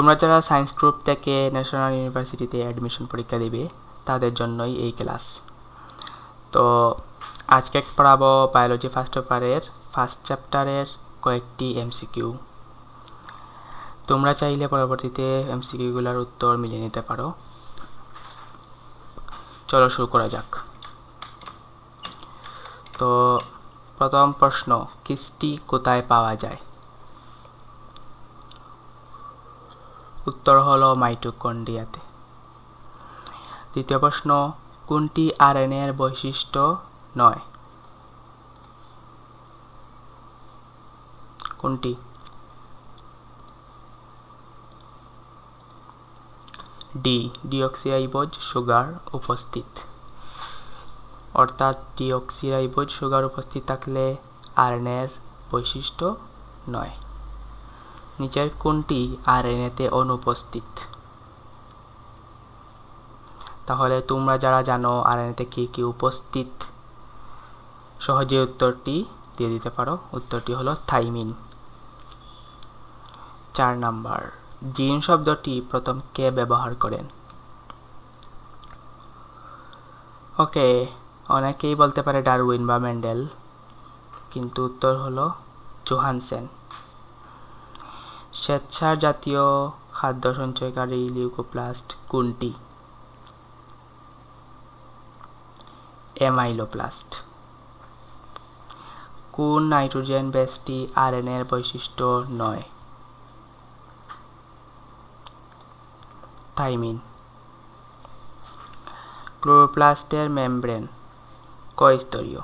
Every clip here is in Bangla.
তোমরা যারা সায়েন্স গ্রুপ থেকে ন্যাশনাল ইউনিভার্সিটিতে অ্যাডমিশন পরীক্ষা দিবে, তাদের জন্যই এই ক্লাস তো আজকে পড়াবো বায়োলজি ফার্স্ট পেপারের ফার্স্ট চ্যাপ্টারের কয়েকটি এমসিকিউ তোমরা চাইলে পরবর্তীতে এমসিকিউগুলোর উত্তর মিলিয়ে নিতে পারো। চলো শুরু করা যাক। তো প্রথম প্রশ্ন কিস্টি কোথায় পাওয়া যায়? উত্তর হলো মাইটোকন্ড্রিয়াতে। দ্বিতীয় প্রশ্ন, কোনটি আরএনএর বৈশিষ্ট্য নয়? কোনটি? ডি, ডিঅক্সিরাইবোজ সুগার উপস্থিত। অর্থাৎ ডিঅক্সিরাইবোজ সুগার উপস্থিত থাকলে আরএনএর বৈশিষ্ট্য নয়। নিচের কোনটি আর আরএনএতে অনুপস্থিত? তাহলে তোমরা যারা জানো আর আরএনএতে কি কি উপস্থিত, সহজে উত্তরটি দিয়ে দিতে পারো। উত্তরটি হলো থাইমিন। চার নাম্বার, জিন শব্দটি প্রথম কে ব্যবহার করেন? ওকে, অনেকেই বলতে পারে ডারউইন বা মেন্ডেল কিন্তু উত্তর হলো জোহানসেন। স্বেচ্ছার জাতীয় খাদ্য সঞ্চয়কারী লিউকোপ্লাস্ট কোনটি? এমাইলোপ্লাস্ট কোন নাইট্রোজেন বেসটি আরএনএর বৈশিষ্ট্য নয়? থাইমিন। ক্লোরোপ্লাস্টের মেমব্রেন কয়স্তরীয়?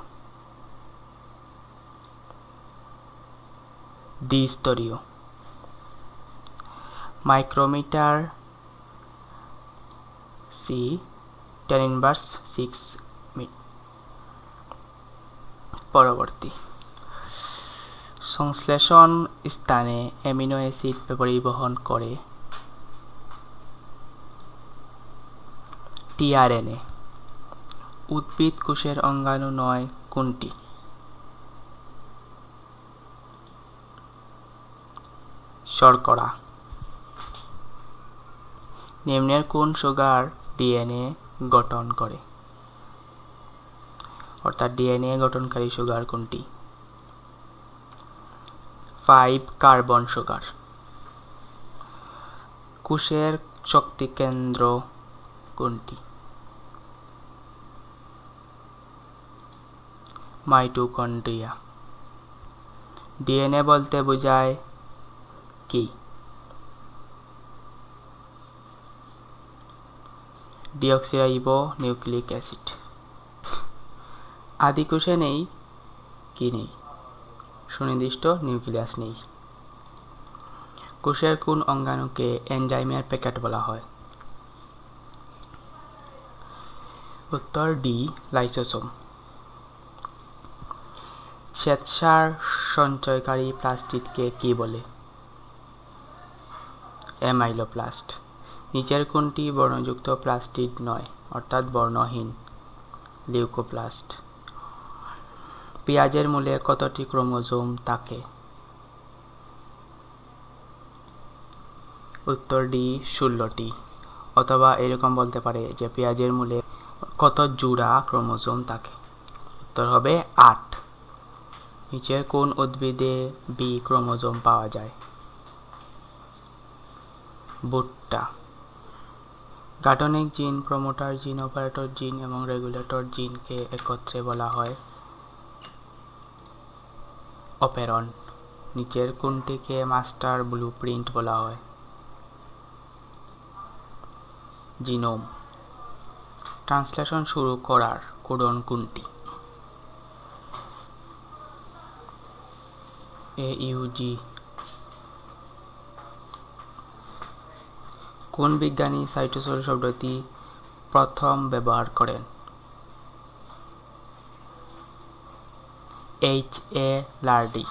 দ্বিস্তরীয়। Micrometer C ten inverse six পরবর্তী। সংশ্লেষণ স্থানে অ্যামিনো অ্যাসিড পরিবহন করে টিআরএনএ উদ্ভিদ কোষের অঙ্গাণু নয়, কোনটি? শর্করা। নিম্নের কোন সুগার ডিএনএ গঠন করে। অর্থাৎ ডিএনএ গঠনকারী সুগার কোনটি? ফাইভ কার্বন সুগার কোষের শক্তি কেন্দ্র কোনটি? মাইটোকন্ড্রিয়া ডিএনএ বলতে বোঝায় কি? ডিঅক্সিরাইবো নিউক্লিক অ্যাসিড আদিকোষে নেই কি নেই? সুনির্দিষ্ট নিউক্লিয়াস নেই। কোষের কোন অঙ্গাণুকে এনজাইমের প্যাকেট বলা হয়? উত্তর ডি, লাইসোসোম। শ্বেতসার সঞ্চয়কারী প্লাস্টিককে কি বলে? অ্যামাইলোপ্লাস্ট। নিচের কোনটি বর্ণযুক্ত প্লাস্টিক নয়, অর্থাৎ বর্ণহীন লিউকোপ্লাস্ট পেঁয়াজের মূলে কতটি ক্রোমোজোম থাকে? উত্তর ডি, ষোলোটি। অথবা এরকম বলতে পারে যে পেঁয়াজের মূলে কত জোড়া ক্রোমোজোম থাকে। উত্তর হবে আট। নিচের কোন উদ্ভিদে বি ক্রোমোজোম পাওয়া যায়। ভুট্টা। গাঠনিক জিন, প্রমোটার জিন, অপারেটর জিন এবং রেগুলেটর জিনকে একত্রে বলা হয়। অপেরন, নিচের কোনটিকে মাস্টার ব্লু প্রিন্ট বলা হয়? জিনোম, ট্রান্সলেশন শুরু করার কোডন কোনটি? এ ইউজি কোন বিজ্ঞানী সাইটোসল শব্দটি প্রথম ব্যবহার করেন? এইচ এ লার্ডি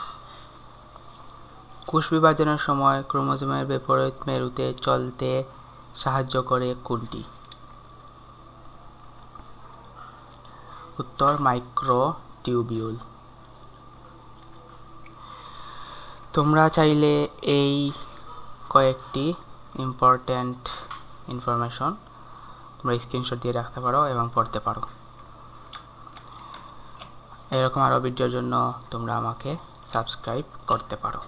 কোষ বিভাজনের সময় ক্রোমোজোমের বিপরীত মেরুতে চলতে সাহায্য করে কোনটি? উত্তর মাইক্রো টিউবিউল তোমরা চাইলে এই কয়েকটি ইম্পর্ট্যান্ট ইনফরমেশন তোমরা স্ক্রিনশট দিয়ে রাখতে পারো এবং পড়তে পারো। এরকম আরও ভিডিওর জন্য তোমরা আমাকে সাবস্ক্রাইব করতে পারো।